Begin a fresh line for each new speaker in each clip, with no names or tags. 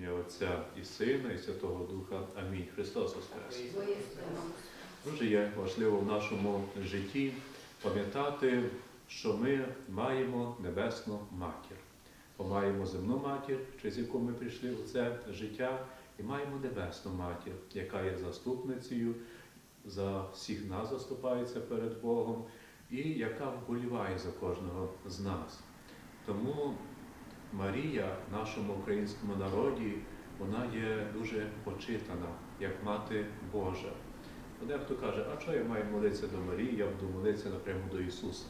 ім'я Отця і Сина, і Святого Духа. Амінь. Христос Воскрес! Дуже є важливо в нашому житті пам'ятати, що ми маємо небесну матір. Бо маємо земну матір, через яку ми прийшли у це життя, і маємо небесну матір, яка є заступницею, за всіх нас заступається перед Богом, і яка вболіває за кожного з нас. Тому Марія в нашому українському народі вона є дуже почитана, як мати Божа. Дехто каже, а що я маю молитися до Марії, я буду молитися напряму до Ісуса.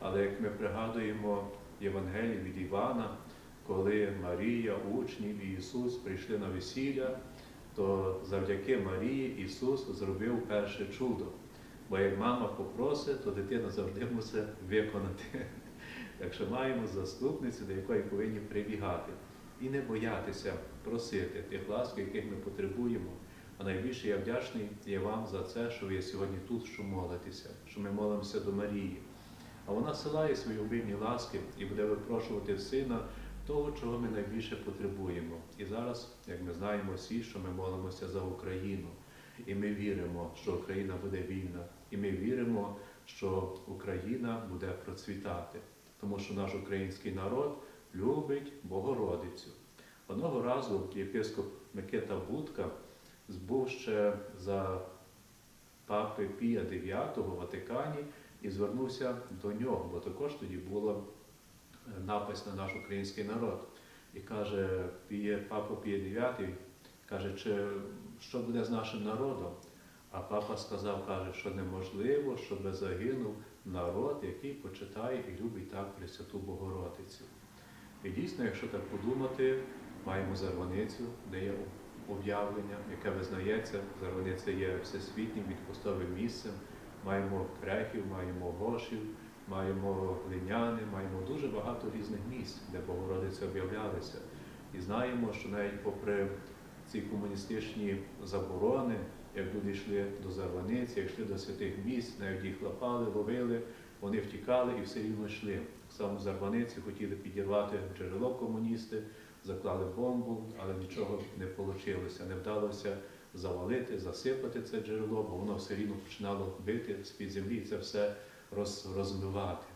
Але як ми пригадуємо Євангелії від Івана, коли Марія, учнів і Ісус прийшли на весілля, то завдяки Марії Ісус зробив перше чудо. Бо як мама попросить, то дитина завжди мусить виконати. Так що маємо заступницю, до якої повинні прибігати. І не боятися просити тих ласк, яких ми потребуємо. А найбільше я вдячний є вам за це, що ви сьогодні тут, що молитеся, що ми молимося до Марії. А вона силає свої обильні ласки і буде випрошувати в сина того, чого ми найбільше потребуємо. І зараз, як ми знаємо всі, що ми молимося за Україну. І ми віримо, що Україна буде вільна. І ми віримо, що Україна буде процвітати. Тому що наш український народ любить Богородицю. Одного разу єпископ Микита Будка збув ще за папи Пія IX в Ватикані і звернувся до нього, бо також тоді була е, напис на наш український народ. І каже, папа Піє IX, каже, чи що буде з нашим народом? А папа сказав, каже, що неможливо, щоб загинув народ, який почитає і любить так Пресвяту Богородицю. І дійсно, якщо так подумати, маємо зарваницю, де є об'явлення, яке визнається, зарваниця є всесвітнім відпустовим місцем. Маємо крехів, маємо гошів, маємо линяни, маємо дуже багато різних місць, де Богородиця об'являлися. І знаємо, що навіть попри ці комуністичні заборони, як люди йшли до Зарваниці, як йшли до святих місць, навіть їх лапали, ловили, вони втікали і все рівно йшли. В Зарваниці хотіли підірвати джерело комуністи, заклали бомбу, але нічого не вийшло, не вдалося завалити, засипати це джерело, бо воно все рівно починало бити з-під землі це все роз, розмивати.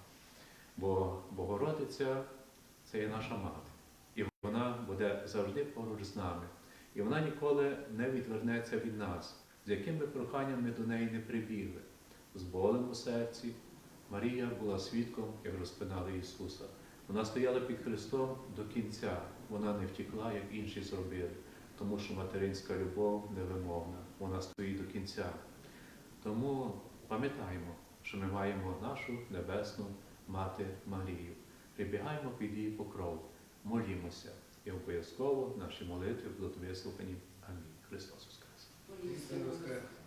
Бо Богородиця це є наша мати. І вона буде завжди поруч з нами. І вона ніколи не відвернеться від нас, з яким би проханням ми до неї не прибігли. З болем у серці Марія була свідком, як розпинали Ісуса. Вона стояла під Христом до кінця, вона не втекла, як інші зробили, тому що материнська любов невимовна, вона стоїть до кінця. Тому пам'ятаємо, що ми маємо нашу небесну мати Марію. Прибігаємо під її покров, молімося, і обов'язково наші молитви будуть вислухані. Амінь. Христос Воскрес!
Істинно воскрес.